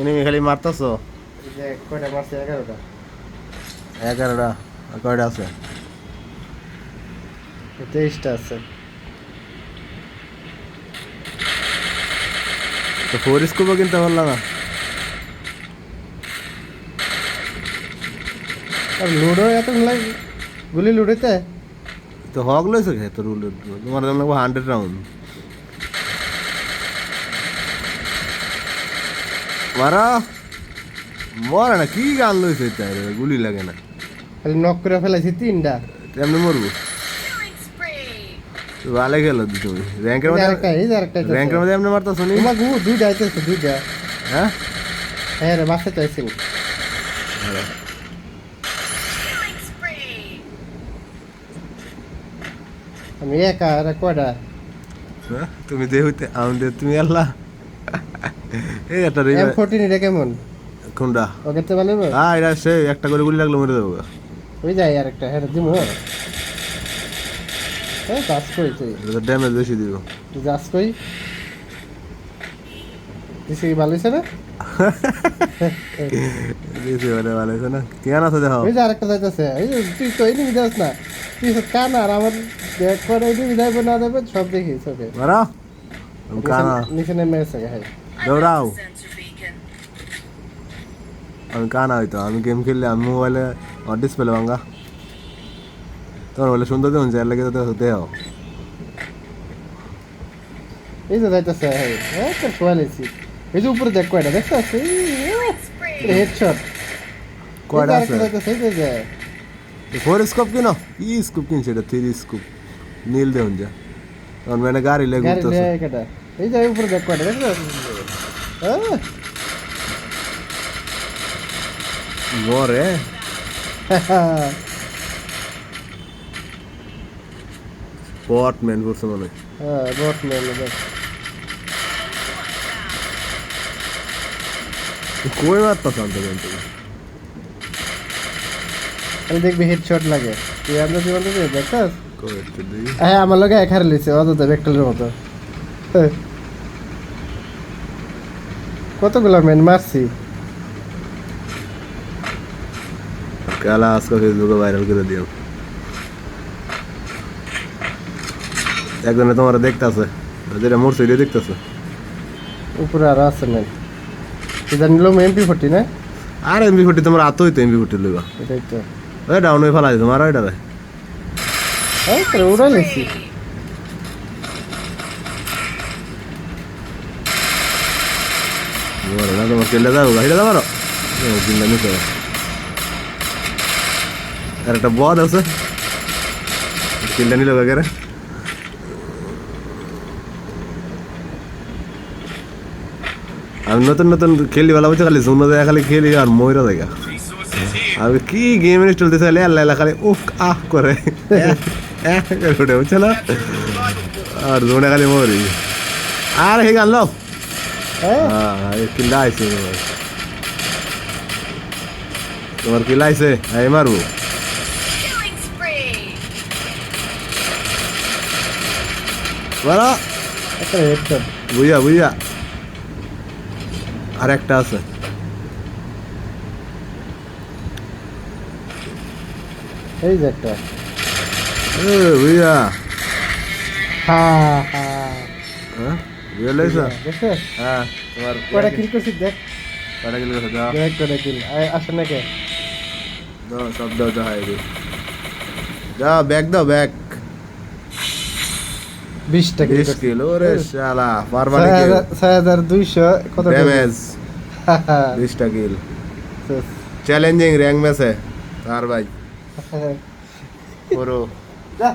Enemy খালি মারতাছো? এই যে কয়টা মারছে? এগারোটা। এগারোটা? কয়টা আছে? তেইশটা আছে। তো ফোর স্কুপও কিনতে পারলাম না? আর লুডো এত লাগে গুলি লুডোতে? তো হক লইছো তো উল্টো তোমার জন্য হান্ড্রেড রাউন্ড মারা? মরে না কি গান লইছে তাই গুলি লাগে না। খালি নক করে ফেলাইছি তিনটা। এমনি মরবো. ভালো গেল তুমি। র্যাঙ্কের মধ্যে র্যাঙ্কের মধ্যে এমনি মারতাছো নি? তোমার গু দুইটা আইতেছে দুইটা। হ্যাঁ? হ্যাঁ রে বাসে চাইছি Killing spree. আমি একা আর কয়টা? হ্যাঁ? তুমি দে হইতে আমাদের তুমি আল্লাহ। এই একটা রে এম ফোরটিন এটা কেমন? কোনটা? ওকে তো ভালো হ্যাঁ এটা সে একটা করে গুলি লাগল মরে যাব গা। ওই যাই আরেকটা হ্যাঁ দিমু হ্যাঁ। কাজ করেছে এটা ড্যামেজ বেশি দিব। তুই যাস কই? দিছে ভালো হয়েছে না? দিয়েছি মানে ভালো হয়েছে না। কেন আছে দেখো ওই যে আরেকটা যাইতেছে। এই তুই তো এনে যাস না। তুই কান আর আমার দেখ করে এনে যাইবে না যাবে সব দেখি চোখে মারা আমি কানা নিচে নেমে গেছে হ্যাঁ I Dorao. love the sensor beacon. আমি কানা হইতো আমি গেম খেললে আমি মোবাইলে আমার ডিসপ্লে ভাঙ্গা তোমার বলে সুন্দর দেখুন যার লাগে তো দেহ এই যে যাইতেছে হ্যাঁ হ্যাঁ তোর কোয়ালিটি এই যে উপরে দেখ কয়টা দেখছিস Killing spree. হেডশট কয়টা আছে যাইতেছে এই যে ফোর স্কোপ কিনো ই স্কোপ কিনছে এটা থ্রি স্কোপ নীল দেখুন যা তখন মানে গাড়ি লেগে গাড়ি ঘুরতেছে নিয়ে কেটা এই যে উপরে দেখ কয়টা দেখছিস হ্যাঁ মরে পট ম্যান করছে মনে হয়। হ্যাঁ বট মেলে দেখ কই মারতাছ আনতে কিন্তু আমি দেখবি হেডশট লাগে তুই আমরা জীবন থেকে দেখছিস কই একটু দিই হ্যাঁ আমার লোকে এক হারে লিছে অত ভেক্টরের মতো। হ্যাঁ। কতগুলো মেন মারছি? কালা আজকে ফেসবুকে ভাইরাল করে দিও। একজনে তোমার দেখতাছে যেটা মরছে এটা দেখতাছে। উপরে আরও আছে মেন তুই জানিলাম এমপি ফোর্টি না? আর এমবি ফোর্টি তোমার আতো হইতো এমবি ফোর্টি লইবা এটাই তো। ওই ডাউন হয়ে ফেলাই তোমার ওইটা রে হ্যাঁ তোর উড়াই লিছি মরে না তোমার কেলে যাব হেঁটে যাব কিনলে নিতে হবে। আর একটা বদ আছে। কিনলে নিল বেগারে আমি নতুন নতুন খেলি বেলা বলছে খালি শূন্য জায়গা খালি খেলি আর ময়রা জায়গা আমি কি গেম ইনস্টল দিতে খালি আল্লাহ আল্লাহ খালি উফ আহ করে এহ করে উঠে বুঝছ না আর জোনে খালি মরি আর হে গান লো হ্যাঁ হ্যাঁ কিল্লা আইছে তোমার তোমার কিল্লা আইছে আই মারবো Killing spree. মারা একটা হেডশট বুঝা বুঝা আর একটা আছে এই যে একটা। হা হ্যাঁ? বুঝা হ্যাঁ তোমার কয়টা কিল করছিস দেখ। কটা কিলো আছে দাও। দেখ কয়টা কিল। আসে না কে? দাও সব দাও দাও হাই দাও ব্যাগ দাও ব্যাগ। বিশটা কিল বিশ কিলো রে শালা পারবা ছয় নাকি হাজার ছয় হাজার দুইশো কত ড্যামেজ। বিশটা কিল। চ্যালেঞ্জিং র্যাঙ্ক ম্যাচে তার ভাই। পুরো যা